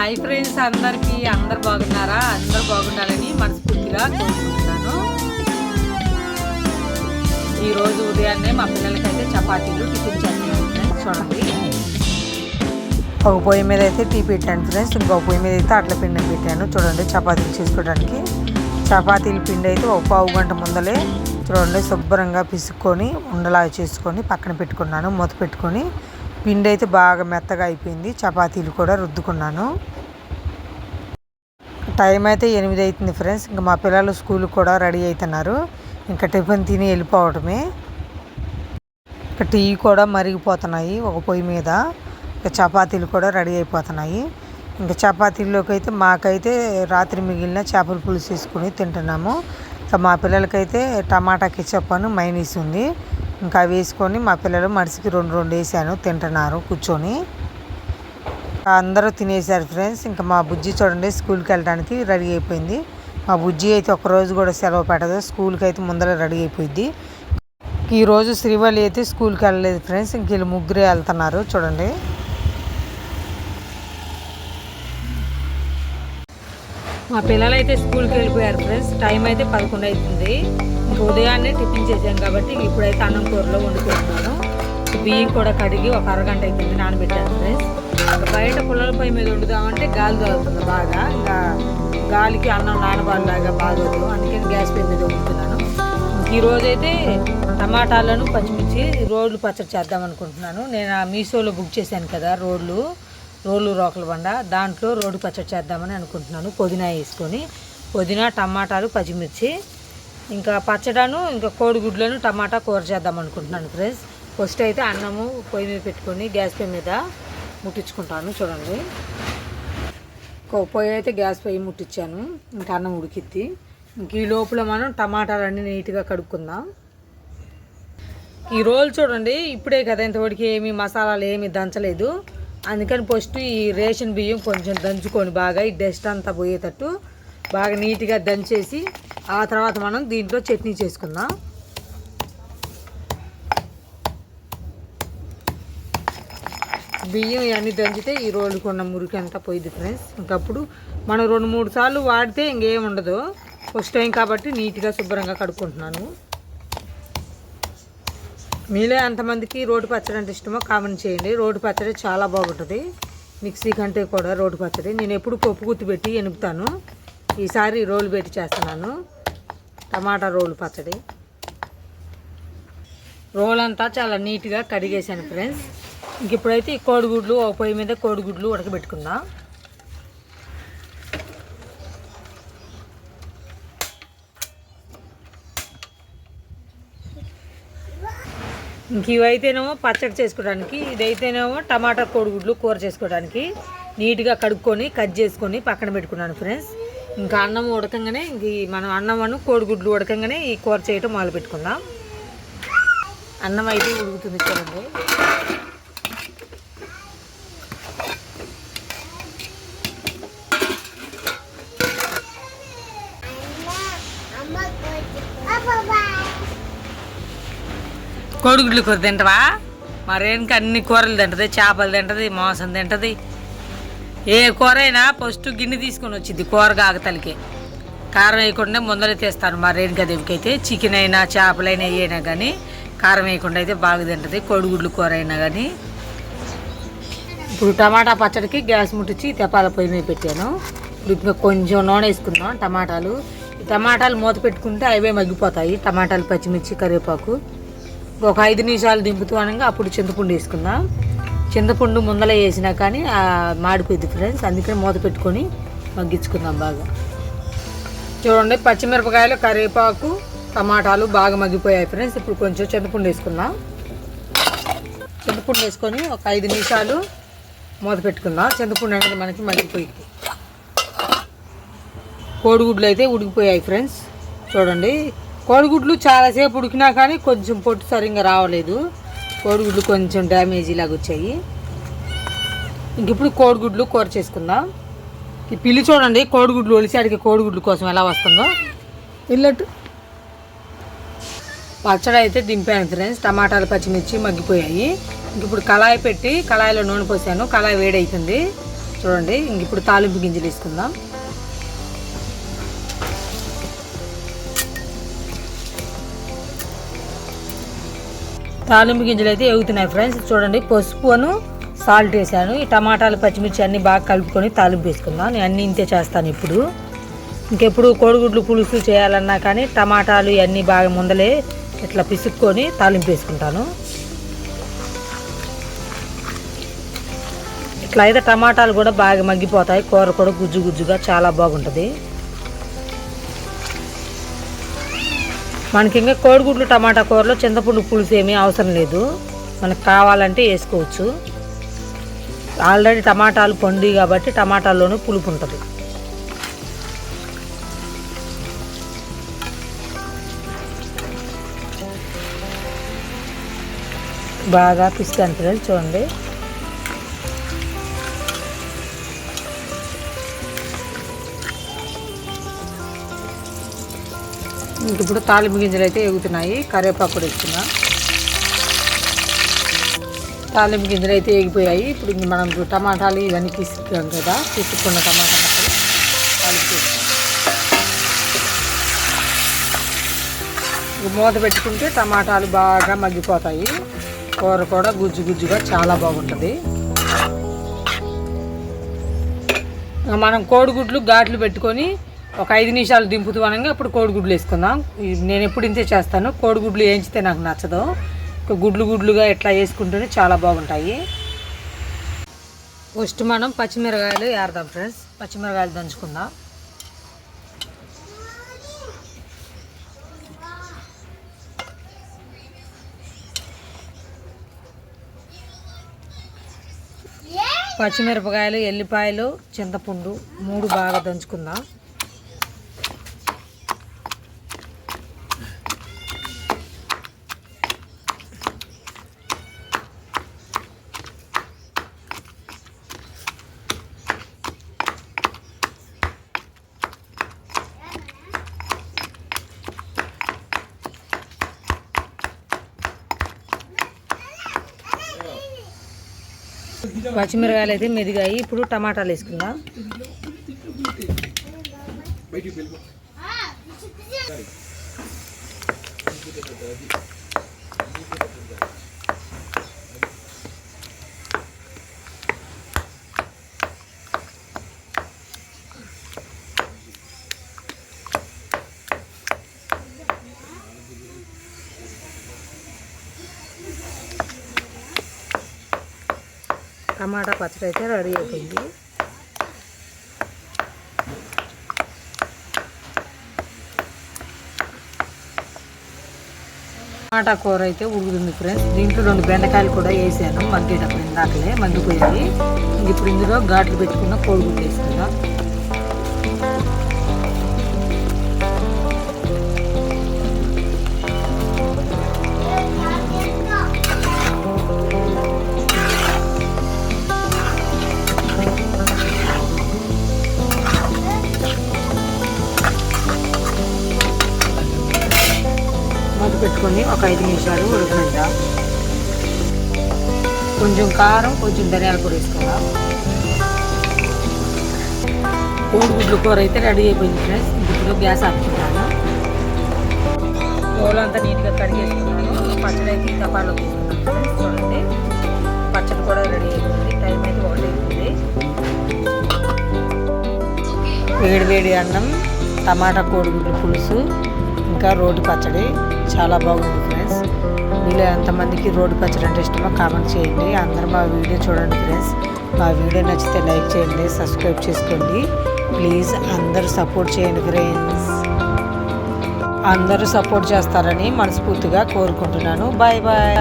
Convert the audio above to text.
Hi friends అందరికీ అందరు బాగున్నారా? అందరు బాగుండాలని మనస్ఫూర్తిగా కోరుకుంటున్నాను. ఈరోజు ఉదయాన్నే మా పిల్లలకైతే చపాతీలు టిఫిన్ చేస్తున్నాను చూడండి. ఒక పొయ్యి మీద అయితే టీ పెట్టాను ఫ్రెండ్స్ ఇంకో పొయ్యి మీద అయితే అట్ల పిండి పెట్టాను. చూడండి చపాతీలు చేసుకోవడానికి. చపాతీల పిండి అయితే ఒక పావు గంట ముందలే చూడండి శుభ్రంగా పిసుక్కొని ఉండలాగా చేసుకొని పక్కన పెట్టుకున్నాను మూత పెట్టుకొని. పిండి అయితే బాగా మెత్తగా అయిపోయింది. చపాతీలు కూడా రుద్దుకున్నాను. టైం అయితే ఎనిమిది అవుతుంది ఫ్రెండ్స్. ఇంకా మా పిల్లలు స్కూల్ కూడా రెడీ అవుతున్నారు ఇంకా టిఫిన్ తిని వెళ్ళిపోవటమే ఇంకా టీ కూడా మరిగిపోతున్నాయి ఒక పొయ్యి మీద. ఇంకా చపాతీలు కూడా రెడీ అయిపోతున్నాయి. ఇంకా చపాతీల్లోకి అయితే మాకైతే రాత్రి మిగిలిన చేపల పులుసు వేసుకుని తింటున్నాము. ఇంకా మా పిల్లలకైతే టమాటా కిచప్ అని మైనీస్ ఉంది. ఇంకా అవి వేసుకొని మా పిల్లలు మనిషికి రెండు రెండు వేసాను తింటున్నారు కూర్చొని. అందరూ తినేసారు ఫ్రెండ్స్. ఇంకా మా బుజ్జి చూడండి స్కూల్కి వెళ్ళడానికి రెడీ అయిపోయింది. మా బుజ్జి అయితే ఒకరోజు కూడా సెలవు పెట్టదు స్కూల్కి అయితే ముందర రెడీ అయిపోయింది ఈరోజు శ్రీవల్లి అయితే స్కూల్కి వెళ్ళలేదు ఫ్రెండ్స్. ఇంక వీళ్ళు ముగ్గురే వెళ్తున్నారు చూడండి. మా పిల్లలు అయితే స్కూల్కి వెళ్ళిపోయారు ఫ్రెండ్స్. టైం అయితే పదకొండు అవుతుంది. ఉదయాన్నే టిఫిన్ చేసాం కాబట్టి ఇప్పుడైతే అన్నం కూరలో వండుకుంటున్నాను. బియ్యం కూడా కడిగి ఒక అరగంట అవుతుంది నానబెట్టాను ఫ్రెండ్స్. బయట పుల్లల పొయ్యి మీద వండుదామంటే గాలి తగులుతుంది బాగా. ఇంకా గాలికి అన్నం నానబాలాగా బాగోదు. అందుకని గ్యాస్ పొయ్యి మీద వండుతున్నాను. ఈరోజైతే టమాటాలను పచ్చిమిర్చి రోడ్లు పచ్చడి చేద్దాం అనుకుంటున్నాను. నేను ఆ మీషోలో బుక్ చేశాను కదా రోడ్లు రోళ్ళు రోకల బండ. దాంట్లో రోడ్డు పచ్చడి చేద్దామని అనుకుంటున్నాను. పుదీనా వేసుకొని. పుదీనా టమాటాలు పచ్చిమిర్చి. ఇంకా పచ్చడాను ఇంకా కోడిగుడ్లను టమాటా కూర చేద్దాం అనుకుంటున్నాను ఫ్రెండ్స్. ఫస్ట్ అయితే అన్నము పొయ్యి మీద పెట్టుకొని గ్యాస్ పొయ్యి మీద ముట్టించుకుంటాను చూడండి. పొయ్యి అయితే గ్యాస్ పొయ్యి ముట్టించాను ఇంకా అన్నం ఉడికిద్ది. ఇంక ఈ లోపల మనం టమాటాలన్నీ నీట్గా కడుక్కుందాం. ఈ రోల్ చూడండి ఇప్పుడే కదా ఇంతవరకు ఏమి మసాలాలు ఏమి దంచలేదు. అందుకని ఫస్ట్ ఈ రేషన్ బియ్యం కొంచెం దంచుకొని బాగా ఈ డస్ట్ అంతా పోయేటట్టు బాగా నీట్గా దంచేసి ఆ తర్వాత మనం దీంట్లో చట్నీ చేసుకుందాం. బియ్యం ఇవన్నీ దంచితే ఈ రోలుకు ఉన్న మురికి అంతా పోయింది ఫ్రెండ్స్ ఇంకప్పుడు మనం రెండు మూడు సార్లు వాడితే ఇంకేం ఉండదు. ఫస్ట్ టైం కాబట్టి నీట్గా శుభ్రంగా కడుక్కుంటున్నాను. మీలో ఎంతమందికి రోడ్డు పచ్చడి అంటే ఇష్టమో కామెంట్ చేయండి. రోడ్డు పచ్చడి చాలా బాగుంటుంది. మిక్సీ కంటే కూడా రోడ్డు పచ్చడి. నేను ఎప్పుడు పప్పు గుత్తి పెట్టి ఎనుపుతాను. ఈసారి రోలు పెట్టి చేస్తున్నాను. టమాటా రోలు పచ్చడి. రోల్ అంతా చాలా నీట్గా కడిగేసాను ఫ్రెండ్స్. ఇంక ఇప్పుడైతే ఈ కోడిగుడ్లు ఒక పొయ్యి మీద కోడిగుడ్లు ఉడకబెట్టుకుందాం. ఇంక ఇవైతేనేమో పచ్చడి చేసుకోవడానికి ఇదైతేనేమో టమాటా కోడిగుడ్లు కూర చేసుకోవడానికి నీట్గా కడుక్కొని కట్ చేసుకొని పక్కన పెట్టుకున్నాను ఫ్రెండ్స్. ఇంకా అన్నం ఉడకంగానే ఇంక ఈ మనం అన్నం కోడిగుడ్లు ఉడకంగానే ఈ కూర చేయటం మొదలు పెట్టుకుందాం. అన్నం అయితే ఉడుకుతుంది చూడండి. కోడిగుడ్లు కూర తింటవా? మరేంక అన్ని కూరలు తింటది చేపలు తింటది మాంసం తింటది. ఏ కూర అయినా ఫస్ట్ గిన్నె తీసుకొని వచ్చింది కూర కాగతలకి కారం వేయకుండా ముందరే తీస్తాను మా రేణుకాదేవికి అయితే. చికెన్ అయినా చేపలైనా అయినా కానీ కారం వేయకుండా అయితే బాగా తింటది. కోడిగుడ్లు కూర అయినా కానీ ఇప్పుడు టమాటా పచ్చడికి గ్యాస్ ముట్టించి తెపాల పొయ్యి మీద పెట్టాను. ఇప్పుడు కొంచెం నూనె వేసుకుందాం టమాటాలు. ఈ టమాటాలు మూత పెట్టుకుంటే అవే మగ్గిపోతాయి. టమాటాలు పచ్చిమిర్చి కరివేపాకు. ఒక ఐదు నిమిషాలు దింపుతూ అనగా అప్పుడు చింతపండు వేసుకుందాం. చింతపండు ముందల వేసినా కానీ మాడిపోయింది ఫ్రెండ్స్ అందుకని మూత పెట్టుకొని మగ్గించుకుందాం బాగా. చూడండి పచ్చిమిరపకాయలు కరివేపాకు టమాటాలు బాగా మగ్గిపోయాయి ఫ్రెండ్స్ ఇప్పుడు కొంచెం చింతపండు వేసుకుందాం. చింతపండు వేసుకొని ఒక ఐదు నిమిషాలు మూత పెట్టుకుందాం. చింతపండు అనేది మనకి మగ్గిపోయింది. కోడిగుడ్లు అయితే ఉడికిపోయాయి ఫ్రెండ్స్ చూడండి కోడిగుడ్లు చాలాసేపు ఉడికినా కానీ కొంచెం పొట్టు సరిగ్గా రావలేదు. కోడిగుడ్లు కొంచెం డ్యామేజీ లాగా వచ్చాయి. ఇంక ఇప్పుడు కోడిగుడ్లు కూర చేసుకుందాం. ఈ పిల్లి చూడండి కోడిగుడ్లు ఒలిసాడికి కోడిగుడ్లు కోసం ఎలా వస్తుందో. వెళ్ళట్టు పచ్చడి అయితే దింపాను ఫ్రెండ్స్ టమాటాలు పచ్చిమిర్చి మగ్గిపోయాయి. ఇంక ఇప్పుడు కళాయి పెట్టి కళాయిలో నూనె పోసాను కళాయి వేడవుతుంది చూడండి ఇంక ఇప్పుడు తాలింపు గింజలు వేసుకుందాం. తాలింపు గింజలు అయితే ఎగుతున్నాయి ఫ్రెండ్స్. చూడండి పసుపు అను సాల్ట్ వేసాను. ఈ టమాటాలు పచ్చిమిర్చి అన్నీ బాగా కలుపుకొని తాలింపు వేసుకుందాం. నేను అన్నీ ఇంతే చేస్తాను ఇప్పుడు. ఇంకెప్పుడు కోడిగుడ్లు పులుసు చేయాలన్నా కానీ టమాటాలు ఇవన్నీ బాగా ముందలే ఇట్లా పిసుక్కొని తాలింపు వేసుకుంటాను. ఇట్లా అయితే టమాటాలు కూడా బాగా మగ్గిపోతాయి. కూర కూడా గుజ్జు గుజ్జుగా చాలా బాగుంటుంది. మనకి ఇంకా కోడిగుడ్లు టమాటా కూరలో చింతపండు పులుసు ఏమీ అవసరం లేదు. మనకు కావాలంటే వేసుకోవచ్చు. ఆల్రెడీ టమాటాలు పండి కాబట్టి టమాటాల్లోనూ పులుపు ఉంటుంది. బాగా పిస్తాను పిల్లలు చూడండి. ఇప్పుడు తాలింపు గింజలు అయితే ఎగుతున్నాయి కరివేపాకు కూడా ఇస్తున్నా తాలింపు గింజలు అయితే ఎగిపోయాయి. ఇప్పుడు ఇంక మనం టమాటాలు ఇవన్నీ తీసుకున్నాం కదా తీసుకున్న టమాటా తాలింపు మూత పెట్టుకుంటే టమాటాలు బాగా మగ్గిపోతాయి. కూర కూడా గుజ్జు గుజ్జుగా చాలా బాగుంటుంది. మనం కోడిగుడ్లు ఘాట్లు పెట్టుకొని ఒక ఐదు నిమిషాలు దింపుతూ అనగా అప్పుడు కోడిగుడ్లు వేసుకుందాం. నేను ఎప్పుడు ఇంతే చేస్తాను. కోడిగుడ్లు వేయించితే నాకు నచ్చదు. గుడ్లు గుడ్లుగా ఎట్లా వేసుకుంటేనే చాలా బాగుంటాయి. ఫస్ట్ మనం పచ్చిమిరకాయలు ఏరదాం ఫ్రెండ్స్. పచ్చిమిరకాయలు దంచుకుందాం. పచ్చిమిరపకాయలు ఎల్లిపాయలు చింతపండు మూడు బాగా దంచుకుందాం. పచ్చిమిరకాయలు అయితే మెదిగాయి. ఇప్పుడు టమాటాలు వేసుకుందాం. టమాటా పచ్చడి అయితే రెడీ అయిపోయింది. టమాటా కూర అయితే ఉడుకుతుంది ఫ్రెండ్స్ దీంట్లో రెండు బెండకాయలు కూడా వేసాను. మగ్గేటప్పుడు ఇందాకలే మగ్గిపోయాయి ఇప్పుడు ఇందులో ఘాట్లు పెట్టుకున్న కోడిగుడ్డు వేసుకుందాం. పెట్టుకొని ఒక ఐదు నిమిషాలు ఉడకనిద్దాం కొంచెం కారం కొంచెం ధనియాల పొడి వేసుకుందాం కోడిగుడ్ల కూర అయితే రెడీ అయిపోయింది ఫ్రెండ్స్. ఇప్పుడు గ్యాస్ ఆపుకుంటాను. అంతా నీట్గా కడిగేసుకున్నాను పచ్చడి అయితే తపాలో తీసుకున్నాను చూడండి. పచ్చడి కూడా రెడీ అయిపోయింది. టైం అయితే ఒకటి అయిపోయింది వేడి వేడి అన్నం టమాటా కోడిగుడ్ల పులుసు ఇంకా రోడ్డు పచ్చడి చాలా బాగుంది ఫ్రెండ్స్ మీలో ఎంతమందికి రోడ్డు పచ్చడి అంటే ఇష్టమో కామెంట్ చేయండి. అందరూ మా వీడియో చూడండి ఫ్రెండ్స్ మా వీడియో నచ్చితే లైక్ చేయండి సబ్స్క్రైబ్ చేసుకోండి. ప్లీజ్ అందరూ సపోర్ట్ చేయండి ఫ్రెండ్స్ అందరూ సపోర్ట్ చేస్తారని మనస్ఫూర్తిగా కోరుకుంటున్నాను. Bye bye